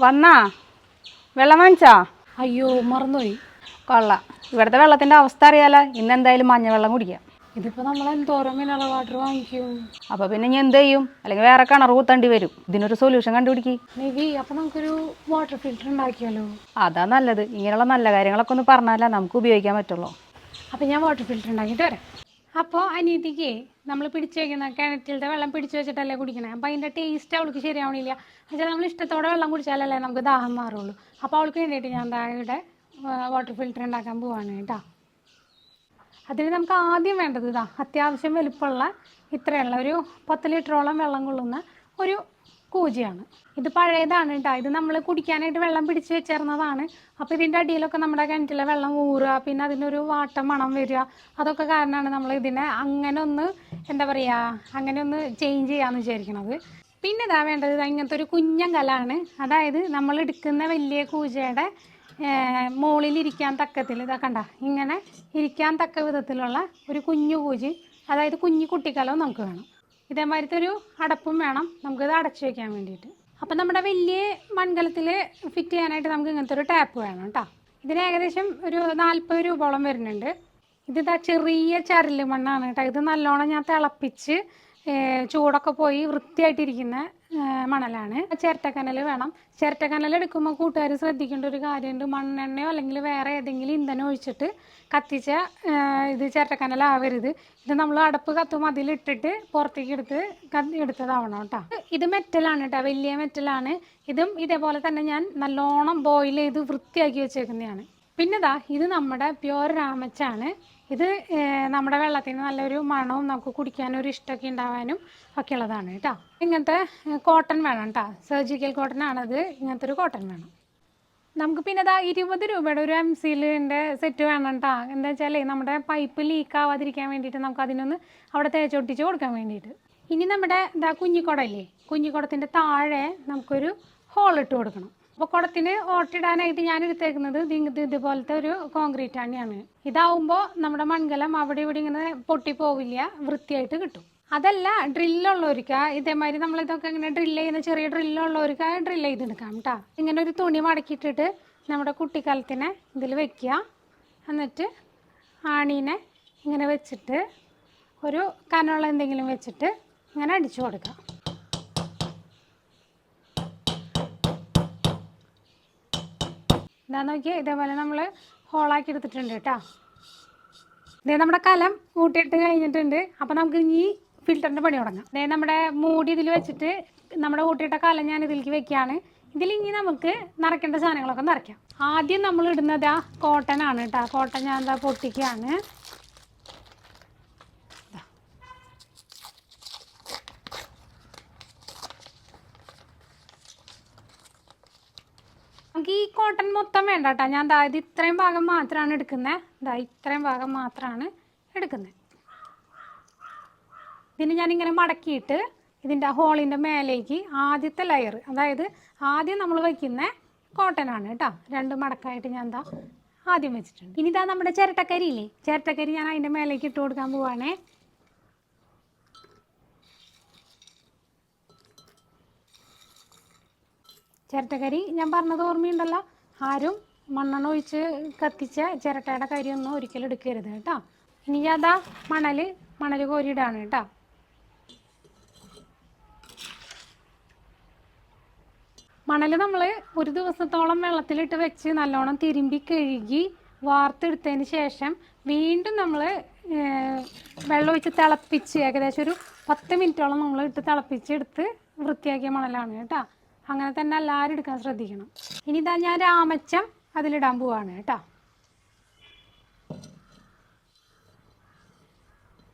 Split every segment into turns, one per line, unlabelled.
വന്നാ? വെള്ളം വാങ്ങിച്ചാ?
അയ്യോ മറന്നുപോയി.
കൊള്ളാം. ഇവിടുത്തെ വെള്ളത്തിന്റെ അവസ്ഥ അറിയാലോ. ഇന്ന് എന്തായാലും മഞ്ഞവെള്ളം കുടിക്കാം.
ഇതിപ്പോ നമ്മൾ എന്തോരം മിനറൽ വാട്ടർ വാങ്ങിക്കും?
അപ്പൊ പിന്നെ ഇനി എന്ത് ചെയ്യും? അല്ലെങ്കിൽ വേറെ കിണർ കുത്തേണ്ടി വരും. ഇതിനൊരു സൊല്യൂഷൻ കണ്ടുപിടിക്കി.
നിവി അപ്പൊ നമുക്കൊരു വാട്ടർ ഫിൽറ്റർ ഉണ്ടാക്കിയാലോ?
അതാ നല്ലത്. ഇങ്ങനെയുള്ള നല്ല കാര്യങ്ങളൊക്കെ ഒന്ന് പറഞ്ഞാലേ നമുക്ക് ഉപയോഗിക്കാൻ പറ്റുള്ളൂ.
അപ്പൊ ഞാൻ വാട്ടർ ഫിൽറ്റർ ഉണ്ടാക്കിയിട്ട് വരാം. അപ്പോൾ അനീതിക്ക് നമ്മൾ പിടിച്ചു വെക്കുന്ന കിണറ്റിലത്തെ വെള്ളം പിടിച്ചു വെച്ചിട്ടല്ലേ കുടിക്കണേ? അപ്പോൾ അതിന്റെ ടേസ്റ്റ് അവൾക്ക് ശരിയാവണില്ല. എന്നുവെച്ചാൽ നമ്മൾ ഇഷ്ടത്തോടെ വെള്ളം കുടിച്ചാലല്ലേ നമുക്ക് ദാഹം മാറുള്ളൂ. അപ്പോൾ അവൾക്ക് വേണ്ടിയിട്ട് ഞാൻ ഇവിടെ വാട്ടർ ഫിൽറ്റർ ഉണ്ടാക്കാൻ പോവാണ് കേട്ടോ. അതിന് നമുക്ക് ആദ്യം വേണ്ടത് ഇതാ അത്യാവശ്യം വലുപ്പമുള്ള ഇത്രയുള്ള ഒരു പത്ത് ലിറ്ററോളം വെള്ളം കൊള്ളുന്ന ഒരു കൂജിയാണ്. ഇത് പഴയതാണ് കേട്ടോ ഇത് നമ്മൾ കുടിക്കാനായിട്ട് വെള്ളം പിടിച്ച് വെച്ചേർന്നതാണ്. അപ്പോൾ ഇതിന്റെ അടിയിലൊക്കെ നമ്മുടെ കിണറ്റിലെ വെള്ളം ഊറുക പിന്നെ അതിനൊരു വാട്ടം മണം വരിക അതൊക്കെ കാരണമാണ് നമ്മൾ ഇതിനെ അങ്ങനെ ഒന്ന് എന്താ പറയുക അങ്ങനെ ഒന്ന് ചേഞ്ച് ചെയ്യാമെന്ന് വിചാരിക്കണത്. പിന്നെ ഇതാ വേണ്ടത് ഇങ്ങനത്തെ ഒരു കുഞ്ഞൻ കലാണ് അതായത് നമ്മൾ എടുക്കുന്ന വലിയ കൂജയുടെ മുകളിൽ ഇരിക്കാൻ തക്കത്തിൽ ഇതാ കണ്ട ഇങ്ങനെ ഇരിക്കാൻ തക്ക വിധത്തിലുള്ള ഒരു കുഞ്ഞു കൂജി അതായത് കുഞ്ഞു കുട്ടിക്കലവും നമുക്ക് വേണം. ഇതേമാതിരത്തെ ഒരു അടപ്പും വേണം നമുക്കിത് അടച്ചു വെക്കാൻ വേണ്ടിയിട്ട്. അപ്പം നമ്മുടെ വലിയ മൺകലത്തിൽ ഫിറ്റ് ചെയ്യാനായിട്ട് നമുക്ക് ഇങ്ങനത്തെ ഒരു ടാപ്പ് വേണം കേട്ടോ ഇതിന് ഏകദേശം ഒരു നാൽപ്പത് രൂപയോളം വരുന്നുണ്ട്. ഇതിതാ ചെറിയ ചരൽ മണ്ണാണ് കേട്ടോ ഇത് നല്ലോണം ഞാൻ തിളപ്പിച്ച് ചൂടൊക്കെ പോയി വൃത്തിയായിട്ടിരിക്കുന്ന മണലാണ്. ചിരട്ടക്കനൽ വേണം. ചിരട്ടക്കനൽ എടുക്കുമ്പോൾ കൂട്ടുകാർ ശ്രദ്ധിക്കേണ്ട ഒരു കാര്യമുണ്ട്. മണ്ണെണ്ണയോ അല്ലെങ്കിൽ വേറെ ഏതെങ്കിലും ഇന്ധനം ഒഴിച്ചിട്ട് കത്തിച്ച ഇത് ചിരട്ടക്കനൽ ആവരുത്. ഇത് നമ്മൾ അടപ്പ് കത്തും അതിലിട്ടിട്ട് പുറത്തേക്ക് എടുത്ത് എടുത്തതാവണം കേട്ടോ. ഇത് മെറ്റലാണ് കേട്ടോ. വലിയ മെറ്റലാണ്. ഇതും ഇതേപോലെ തന്നെ ഞാൻ നല്ലോണം ബോയിൽ ചെയ്ത് വൃത്തിയാക്കി വെച്ചേക്കുന്നതാണ്. പിന്നെ ദാ ഇത് നമ്മുടെ പ്യോർ രാമച്ചാണ് ഇത് നമ്മുടെ വെള്ളത്തിന് നല്ലൊരു മണവും നമുക്ക് കുടിക്കാനൊരു ഇഷ്ടമൊക്കെ ഉണ്ടാവാനും ഒക്കെ ഉള്ളതാണ് കേട്ടോ. ഇങ്ങനത്തെ കോട്ടൺ വേണം കേട്ടോ. സർജിക്കൽ കോട്ടൺ ആണത്. ഇങ്ങനത്തെ ഒരു കോട്ടൺ വേണം. നമുക്ക് പിന്നെ ഇതാ ഇരുപത് രൂപയുടെ ഒരു എം സീലിന്റെ സെറ്റ് വേണം കേട്ടോ. എന്താ വെച്ചാൽ നമ്മുടെ പൈപ്പ് ലീക്ക് ആവാതിരിക്കാൻ വേണ്ടിയിട്ട് നമുക്ക് അതിനൊന്ന് അവിടെ തേച്ചൊട്ടിച്ച് കൊടുക്കാൻ വേണ്ടിയിട്ട്. ഇനി നമ്മുടെ ഇതാ കുഞ്ഞിക്കുടല്ലേ കുഞ്ഞിക്കുടത്തിന്റെ താഴെ നമുക്കൊരു ഹോൾ ഇട്ട് കൊടുക്കണം. അപ്പോൾ കുടത്തിന് ഓട്ടിടാനായിട്ട് ഞാൻ എടുത്തേക്കുന്നത് ഇത് ഇത് ഇതുപോലത്തെ ഒരു കോൺക്രീറ്റ് തന്നെയാണ്. ഇതാവുമ്പോൾ നമ്മുടെ മൺകലം അവിടെ ഇവിടെ ഇങ്ങനെ പൊട്ടിപ്പോവില്ല വൃത്തിയായിട്ട് കിട്ടും. അതല്ല ഡ്രില്ലുള്ളവർക്ക് ഇതേമാതിരി നമ്മൾ ഇതൊക്കെ ഇങ്ങനെ ഡ്രില്ല് ചെയ്യുന്ന ചെറിയ ഡ്രില്ലുള്ളവർക്ക് ഡ്രില്ല് ചെയ്തെടുക്കാം കേട്ടോ ഇങ്ങനെ ഒരു തുണി മടക്കിയിട്ടിട്ട് നമ്മുടെ കുട്ടിക്കാലത്തിനെ ഇതിൽ വെക്കുക. എന്നിട്ട് ആണീനെ ഇങ്ങനെ വെച്ചിട്ട് ഒരു കനമുള്ള എന്തെങ്കിലും വെച്ചിട്ട് ഇങ്ങനെ അടിച്ചു കൊടുക്കുക. ഇതാ നോക്കിയാൽ ഇതേപോലെ നമ്മൾ ഹോളാക്കി എടുത്തിട്ടുണ്ട് കേട്ടോ ഇതേ നമ്മുടെ കലം കൂട്ടിയിട്ട് കഴിഞ്ഞിട്ടുണ്ട്. അപ്പോൾ നമുക്ക് ഇനി ഫിൽറ്ററിന്റെ പണി തുടങ്ങാം. ഇതേ നമ്മുടെ മൂടി ഇതിൽ വെച്ചിട്ട് നമ്മുടെ കൂട്ടിയിട്ട കലം ഞാൻ ഇതിലേക്ക് വെക്കുകയാണ്. ഇനി നമുക്ക് നിറയ്ക്കേണ്ട സാധനങ്ങളൊക്കെ നിറയ്ക്കാം. ആദ്യം നമ്മൾ ഇടുന്നത് ആ കോട്ടൺ ആണ് കേട്ടോ കോട്ടൺ ഞാൻ എന്താ പൊട്ടിക്കുകയാണ്. നമുക്ക് ഈ കോട്ടൺ മൊത്തം വേണ്ട കേട്ടോ ഞാൻ ഇത് ഇത്രയും ഭാഗം മാത്രമാണ് എടുക്കുന്നത് ദാ ഇത്രയും ഭാഗം മാത്രമാണ് എടുക്കുന്നത് ഇതിന് ഞാനിങ്ങനെ മടക്കിയിട്ട് ഇതിന്റെ ഹോളിന്റെ മേലേക്ക് ആദ്യത്തെ ലെയർ അതായത് ആദ്യം നമ്മൾ വയ്ക്കുന്ന കോട്ടനാണ് കേട്ടോ. രണ്ട് മടക്കായിട്ട് ഞാൻ എന്താ ആദ്യം വെച്ചിട്ടുണ്ട്. ഇനി ഇതാ നമ്മുടെ ചിരട്ടക്കരി ഇല്ലേ? ചിരട്ടക്കരി ഞാൻ അതിന്റെ മേലേക്ക് ഇട്ട് കൊടുക്കാൻ പോവാണേ. ചിരട്ടക്കരി. ഞാൻ പറഞ്ഞത് ഓർമ്മയുണ്ടല്ലോ? ആരും മണ്ണെണ്ണ ഒഴിച്ച് കത്തിച്ച ചിരട്ടയുടെ കരിയൊന്നും ഒരിക്കലും എടുക്കരുത് കേട്ടോ. ഇനി അതാ മണൽ മണൽ കോരിയിടാണ് കേട്ടോ. മണൽ നമ്മൾ ഒരു ദിവസത്തോളം വെള്ളത്തിലിട്ട് വെച്ച് നല്ലോണം തിരുമ്പി കഴുകി വാർത്തെടുത്തതിന് ശേഷം വീണ്ടും നമ്മൾ വെള്ളം ഒഴിച്ച് തിളപ്പിച്ച് ഏകദേശം ഒരു പത്ത് മിനിറ്റോളം നമ്മൾ ഇട്ട് തിളപ്പിച്ച് എടുത്ത് വൃത്തിയാക്കിയ മണലാണ് കേട്ടോ. അങ്ങനെ തന്നെ എല്ലാവരും എടുക്കാൻ ശ്രദ്ധിക്കണം. ഇനി ഇതാ ഞാൻ രാമച്ചം അതിലിടാൻ പോവാണ് കേട്ടോ.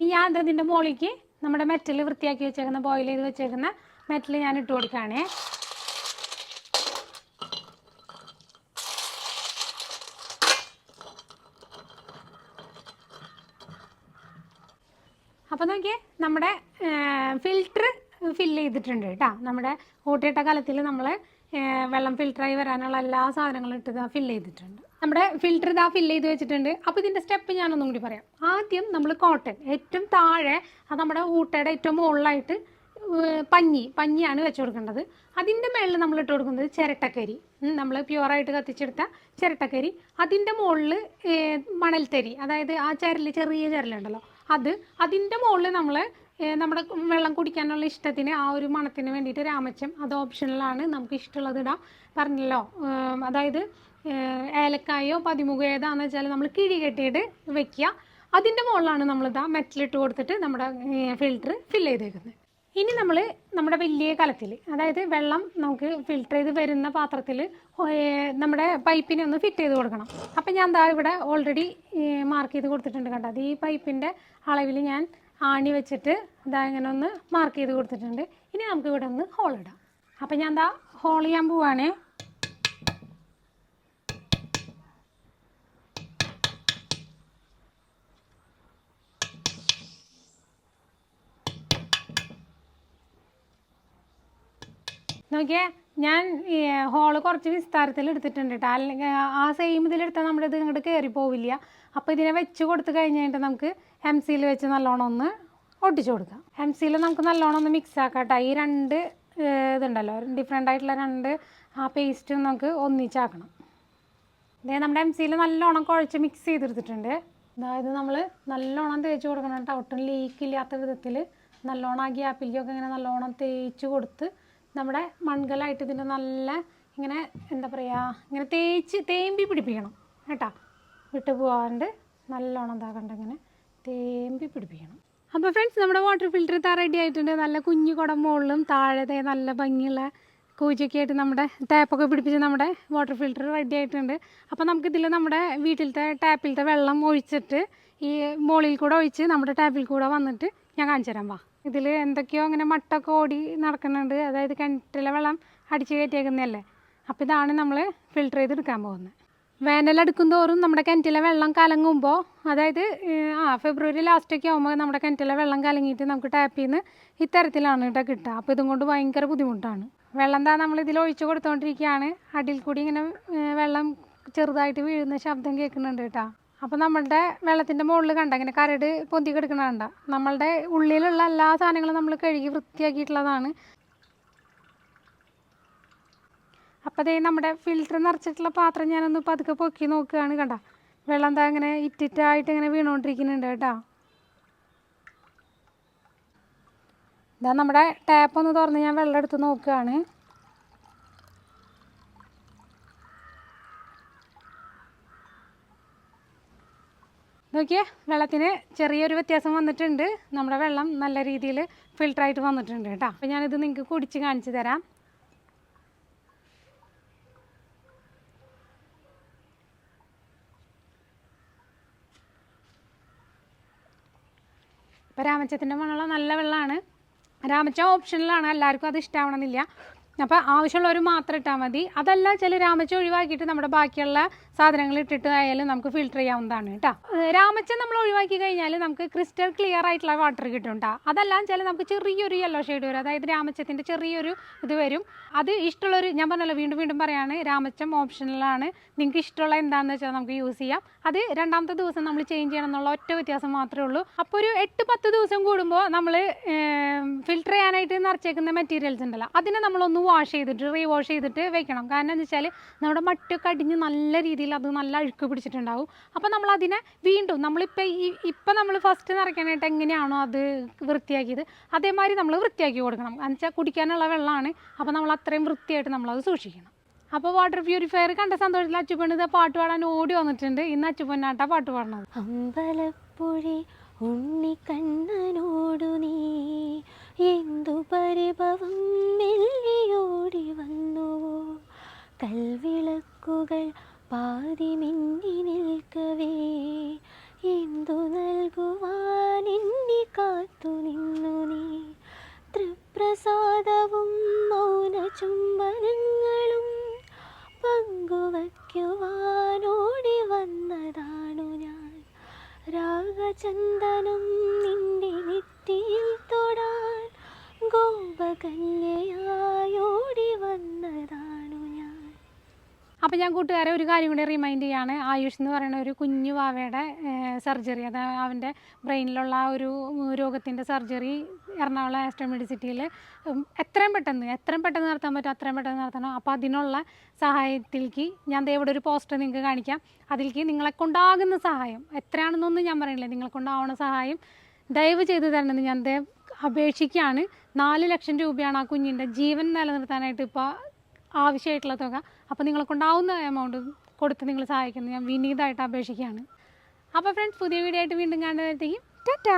ഞാൻ ഇതിന്റെ മുകളിലേക്ക് നമ്മുടെ മെറ്റൽ വൃത്തിയാക്കി വെച്ചേക്കുന്ന ബോയിൽ ചെയ്ത് വെച്ചേക്കുന്ന മെറ്റൽ ഞാൻ ഇട്ട് കൊടുക്കുകയാണേ അപ്പോൾ നോക്കിയേ നമ്മുടെ ഫിൽറ്റർ ഫില്ല് ചെയ്തിട്ടുണ്ട് കേട്ടോ. നമ്മുടെ ഊട്ടിയിട്ട കാലത്തിൽ നമ്മൾ വെള്ളം ഫിൽറ്ററായി വരാനുള്ള എല്ലാ സാധനങ്ങളും ഇട്ട് ഇതാ ഫില്ല് ചെയ്തിട്ടുണ്ട്. നമ്മുടെ ഫിൽറ്റർ ഇതാ ഫില്ല് ചെയ്ത് വെച്ചിട്ടുണ്ട്. അപ്പോൾ ഇതിന്റെ സ്റ്റെപ്പ് ഞാനൊന്നും കൂടി പറയാം. ആദ്യം നമ്മൾ കോട്ടൺ ഏറ്റവും താഴെ അത് നമ്മുടെ ഊട്ടയുടെ ഏറ്റവും മുകളിലായിട്ട് പഞ്ഞി പഞ്ഞിയാണ് വെച്ച് കൊടുക്കേണ്ടത്. അതിന്റെ മേളിൽ നമ്മൾ ഇട്ട് കൊടുക്കുന്നത് ചിരട്ടക്കരി. നമ്മൾ പ്യുവറായിട്ട് കത്തിച്ചെടുത്ത ചിരട്ടക്കരി. അതിന്റെ മുകളിൽ മണൽത്തരി. അതായത് ആ ചരൽ ചെറിയ ചരലുണ്ടല്ലോ. അത് അതിന്റെ മുകളിൽ നമ്മൾ നമ്മുടെ വെള്ളം കുടിക്കാനുള്ള ഇഷ്ടത്തിന് ആ ഒരു മണത്തിന് വേണ്ടിയിട്ട് രാമച്ചം അത് ഓപ്ഷണലാണ് നമുക്ക് ഇഷ്ടമുള്ളത് ഇടാം. പറഞ്ഞല്ലോ. അതായത് ഏലക്കായോ പതിമുഖോ ഏതാണെന്ന് വെച്ചാൽ നമ്മൾ കിഴി കെട്ടിയിട്ട് വെക്കുക. അതിന്റെ മുകളിലാണ് നമ്മളിതാ മെറ്റലിട്ട് കൊടുത്തിട്ട് നമ്മുടെ ഫിൽറ്റർ ഫില്ല് ചെയ്തേക്കുന്നത്. ഇനി നമ്മൾ നമ്മുടെ വലിയ കലത്തിൽ അതായത് വെള്ളം നമുക്ക് ഫിൽറ്റർ ചെയ്ത് വരുന്ന പാത്രത്തിൽ നമ്മുടെ പൈപ്പിനെ ഒന്ന് ഫിറ്റ് ചെയ്ത് കൊടുക്കണം. അപ്പം ഞാൻ ദാ ഇവിടെ ഓൾറെഡി മാർക്ക് ചെയ്ത് കൊടുത്തിട്ടുണ്ട് കണ്ടത് ഈ പൈപ്പിന്റെ അളവിൽ ഞാൻ ആണി വെച്ചിട്ട് ഇതാ ഇങ്ങനെ ഒന്ന് മാർക്ക് ചെയ്ത് കൊടുത്തിട്ടുണ്ട്. ഇനി നമുക്ക് ഇവിടെ ഒന്ന് ഹോൾ ഇടാം. അപ്പം ഞാൻ എന്താ ഹോൾ ചെയ്യാൻ പോവാണേ. നോക്കിയേ ഞാൻ ഹോൾ കുറച്ച് വിസ്താരത്തിൽ എടുത്തിട്ടുണ്ട് കേട്ടോ അല്ലെങ്കിൽ ആ സെയിം ഇതിലെടുത്താൽ നമ്മുടെ ഇത് ഇങ്ങോട്ട് കയറി പോവില്ല. അപ്പോൾ ഇതിനെ വെച്ച് കൊടുത്ത് കഴിഞ്ഞ് കഴിഞ്ഞിട്ട് നമുക്ക് എം സിയിൽ വെച്ച് നല്ലോണം ഒന്ന് ഒട്ടിച്ചു കൊടുക്കാം. എം സിയിൽ നമുക്ക് നല്ലോണം ഒന്ന് മിക്സ് ആക്കാം കേട്ടോ ഈ രണ്ട് ഇതുണ്ടല്ലോ. ഡിഫറെന്റ് ആയിട്ടുള്ള രണ്ട് ആ പേസ്റ്റ് നമുക്ക് ഒന്നിച്ചാക്കണം. ഇതേ നമ്മുടെ എം സിയിൽ നല്ലോണം കുഴച്ച് മിക്സ് ചെയ്തെടുത്തിട്ടുണ്ട്. അതായത് നമ്മൾ നല്ലോണം തേച്ച് കൊടുക്കണം കേട്ടോ ഒട്ടും ലീക്കില്ലാത്ത വിധത്തിൽ നല്ലോണം ആ ഗ്യാപ്പിലേക്കൊക്കെ ഇങ്ങനെ നല്ലോണം തേച്ച് കൊടുത്ത് നമ്മുടെ മൺകലായിട്ട് ഇതിന്റെ നല്ല ഇങ്ങനെ എന്താ പറയുക ഇങ്ങനെ തേച്ച് തേമ്പി പിടിപ്പിക്കണം കേട്ടോ. വിട്ടു പോകാണ്ട് നല്ലോണം ഇതാക്കണ്ട ഇങ്ങനെ തേമ്പി പിടിപ്പിക്കണം. അപ്പോൾ ഫ്രണ്ട്സ് നമ്മുടെ വാട്ടർ ഫിൽറ്റർ ഇതാ റെഡി ആയിട്ടുണ്ട്. നല്ല കുഞ്ഞു കുടം മുകളിലും താഴത്തെ നല്ല ഭംഗിയുള്ള കൂച്ചൊക്കെ ആയിട്ട് നമ്മുടെ ടാപ്പൊക്കെ പിടിപ്പിച്ച് നമ്മുടെ വാട്ടർ ഫിൽറ്റർ റെഡി ആയിട്ടുണ്ട്. അപ്പോൾ നമുക്കിതിൽ നമ്മുടെ വീട്ടിലത്തെ ടാപ്പിലത്തെ വെള്ളം ഒഴിച്ചിട്ട് ഈ മുകളിൽ കൂടെ ഒഴിച്ച് നമ്മുടെ ടാപ്പിൽ കൂടെ വന്നിട്ട് ഞാൻ കാണിച്ചു തരാം. വാ. ഇതിൽ എന്തൊക്കെയോ അങ്ങനെ മട്ടൊക്കെ ഓടി നടക്കുന്നുണ്ട്. അതായത് കിണറ്റിലെ വെള്ളം അടിച്ചു കയറ്റിയേക്കുന്നതല്ലേ? അപ്പോൾ ഇതാണ് നമ്മൾ ഫിൽട്ടർ ചെയ്തെടുക്കാൻ പോകുന്നത്. വേനലടുക്കും തോറും നമ്മുടെ കിണറ്റിലെ വെള്ളം കലങ്ങുമ്പോൾ അതായത് ആ ഫെബ്രുവരി ലാസ്റ്റൊക്കെ ആകുമ്പോൾ നമ്മുടെ കിണറ്റിലെ വെള്ളം കലങ്ങിയിട്ട് നമുക്ക് ടാപ്പിൽ നിന്ന് ഇത്തരത്തിലാണ് കേട്ടോ കിട്ടുക. അപ്പോൾ ഇതും കൊണ്ട് ഭയങ്കര ബുദ്ധിമുട്ടാണ്. വെള്ളം താ നമ്മൾ ഇതിൽ ഒഴിച്ചു കൊടുത്തുകൊണ്ടിരിക്കുകയാണ് അടിയിൽ കൂടി ഇങ്ങനെ വെള്ളം ചെറുതായിട്ട് വീഴുന്ന ശബ്ദം കേൾക്കുന്നുണ്ട് കേട്ടോ. അപ്പോൾ നമ്മളുടെ വെള്ളത്തിന്റെ മുകളിൽ കണ്ട ഇങ്ങനെ കരട് പൊന്തി കിടക്കണ കണ്ട. നമ്മളുടെ ഉള്ളിലുള്ള എല്ലാ സാധനങ്ങളും നമ്മൾ കഴുകി വൃത്തിയാക്കിയിട്ടുള്ളതാണ്. അപ്പോൾ അതേ നമ്മുടെ ഫിൽറ്റർ നിറച്ചിട്ടുള്ള പാത്രം ഞാനൊന്ന് പതുക്കെ പൊക്കി നോക്കുകയാണ് കണ്ട. വെള്ളം എന്താ ഇങ്ങനെ ഇറ്റിറ്റായിട്ട് ഇങ്ങനെ വീണുകൊണ്ടിരിക്കുന്നുണ്ട് കേട്ടോ. ഇതാ നമ്മുടെ ടാപ്പ് ഒന്ന് തുറന്ന് ഞാൻ വെള്ളം എടുത്ത് നോക്കുകയാണ്. നോക്കിയേ വെള്ളത്തിന് ചെറിയൊരു വ്യത്യാസം വന്നിട്ടുണ്ട്. നമ്മുടെ വെള്ളം നല്ല രീതിയിൽ ഫിൽറ്ററായിട്ട് വന്നിട്ടുണ്ട് കേട്ടോ. അപ്പോൾ ഞാനിത് നിങ്ങൾക്ക് കുടിച്ച് കാണിച്ചു തരാം. ഇപ്പോൾ രാമച്ചത്തിന്റെ മണമുള്ള നല്ല വെള്ളമാണ് രാമച്ച ഓപ്ഷനിലാണ് എല്ലാവർക്കും അത് ഇഷ്ടമാവണമെന്നില്ല അപ്പോൾ ആവശ്യമുള്ളവർ മാത്രം ഇട്ടാൽ മതി. അതല്ല ചില രാമച്ച ഒഴിവാക്കിയിട്ട് നമ്മുടെ ബാക്കിയുള്ള സാധനങ്ങൾ ഇട്ടിട്ട് ആയാലും നമുക്ക് ഫിൽറ്റർ ചെയ്യാവുന്നതാണ് കേട്ടോ. രാമച്ച നമ്മൾ ഒഴിവാക്കി കഴിഞ്ഞാൽ നമുക്ക് ക്രിസ്റ്റൽ ക്ലിയർ ആയിട്ടുള്ള വാട്ടർ കിട്ടും കേട്ടോ അതെല്ലാം ചില നമുക്ക് ചെറിയൊരു യെല്ലോ ഷെയ്ഡ് വരും. അതായത് രാമച്ചത്തിന്റെ ചെറിയൊരു ഇത് വരും. അത് ഇഷ്ടമുള്ളൊരു ഞാൻ പറഞ്ഞല്ലോ വീണ്ടും വീണ്ടും പറയാണ് രാമച്ചം ഓപ്ഷനിലാണ് നിങ്ങൾക്ക് ഇഷ്ടമുള്ള എന്താണെന്ന് വെച്ചാൽ നമുക്ക് യൂസ് ചെയ്യാം. അത് രണ്ടാമത്തെ ദിവസം നമ്മൾ ചേഞ്ച് ചെയ്യണം എന്നുള്ള ഒറ്റ വ്യത്യാസം മാത്രമേ ഉള്ളൂ. അപ്പോൾ ഒരു എട്ട് പത്ത് ദിവസം കൂടുമ്പോൾ നമ്മൾ ഫിൽറ്റർ ചെയ്യാനായിട്ട് നിറച്ചേക്കുന്ന മെറ്റീരിയൽസ് ഉണ്ടല്ലോ. അതിനെ നമ്മളൊന്ന് വാഷ് ചെയ്തിട്ട് റീ വാഷ് ചെയ്തിട്ട് വെക്കണം. കാരണം എന്ന് വെച്ചാൽ നമ്മുടെ മട്ടൊക്കെ അടിഞ്ഞ് നല്ല രീതിയിൽ അത് നല്ല അഴുക്ക് പിടിച്ചിട്ടുണ്ടാവും. അപ്പോൾ നമ്മൾ അതിനെ വീണ്ടും നമ്മളിപ്പോൾ ഈ ഇപ്പം നമ്മൾ ഫസ്റ്റ് നിറയ്ക്കാനായിട്ട് എങ്ങനെയാണോ അത് വൃത്തിയാക്കിയത് അതേമാതിരി നമ്മൾ വൃത്തിയാക്കി കൊടുക്കണം. എന്ന് വെച്ചാൽ കുടിക്കാനുള്ള വെള്ളമാണ്. അപ്പോൾ നമ്മൾ അത്രയും വൃത്തിയായിട്ട് നമ്മളത് സൂക്ഷിക്കണം. അപ്പോൾ വാട്ടർ പ്യൂരിഫയർ കണ്ട സന്തോഷത്തിൽ അച്ചുപെണ്ണ് പാട്ട് പാടാൻ ഓടി വന്നിട്ടുണ്ട്. ഇന്ന് അച്ചുപൊന്നാട്ടാ പാട്ട് പാടണത്.
അമ്പലപ്പുഴി ഉണ്ണിക്കണ്ണനോടു നീ. എന്തു പരിഭവം മെല്ലിയോടി വന്നുവോ കൽവിളക്കുകൾ പാതി മിന്നി നിൽക്കവേ. എന്തു നൽകുവാൻ എന്നെ കാത്തു നിന്നു നീ.
അപ്പോൾ ഞാൻ കൂട്ടുകാരെ ഒരു കാര്യം കൂടി റിമൈൻഡ് ചെയ്യാണ്. ആയുഷ് എന്ന് പറയുന്ന ഒരു കുഞ്ഞു വാവയുടെ സർജറി അത് അവന്റെ ബ്രെയിനിലുള്ള ആ ഒരു രോഗത്തിന്റെ സർജറി എറണാകുളം ആസ്ട്രോ മെഡിസിറ്റിയിൽ എത്രയും പെട്ടെന്ന് എത്രയും പെട്ടെന്ന് നടത്താൻ പറ്റും അത്രയും പെട്ടെന്ന് നടത്തണം. അപ്പോൾ അതിനുള്ള സഹായത്തിലേക്ക് ഞാൻ ഇവിടെ ഒരു പോസ്റ്റർ നിങ്ങൾക്ക് കാണിക്കാം. അതിലേക്ക് നിങ്ങളെ കൊണ്ടാകുന്ന സഹായം എത്രയാണെന്നൊന്നും ഞാൻ പറയുന്നില്ല നിങ്ങളെ കൊണ്ടാവുന്ന സഹായം ദയവ് ചെയ്ത് തരണമെന്ന് ഞാൻ അപേക്ഷിക്കുകയാണ്. നാല് ലക്ഷം രൂപയാണ് ആ കുഞ്ഞിന്റെ ജീവൻ നിലനിർത്താനായിട്ട് ഇപ്പോൾ ആവശ്യമായിട്ടുള്ള തുക. അപ്പോൾ നിങ്ങളെ കൊണ്ടാവുന്ന എമൗണ്ട് കൊടുത്ത് നിങ്ങൾ സഹായിക്കുന്നത് ഞാൻ വിനീതമായിട്ട് അപേക്ഷിക്കുകയാണ്. അപ്പോൾ ഫ്രണ്ട്സ് പുതിയ വീഡിയോ ആയിട്ട് വീണ്ടും കാണുന്നതായിരിക്കും ടാറ്റാ!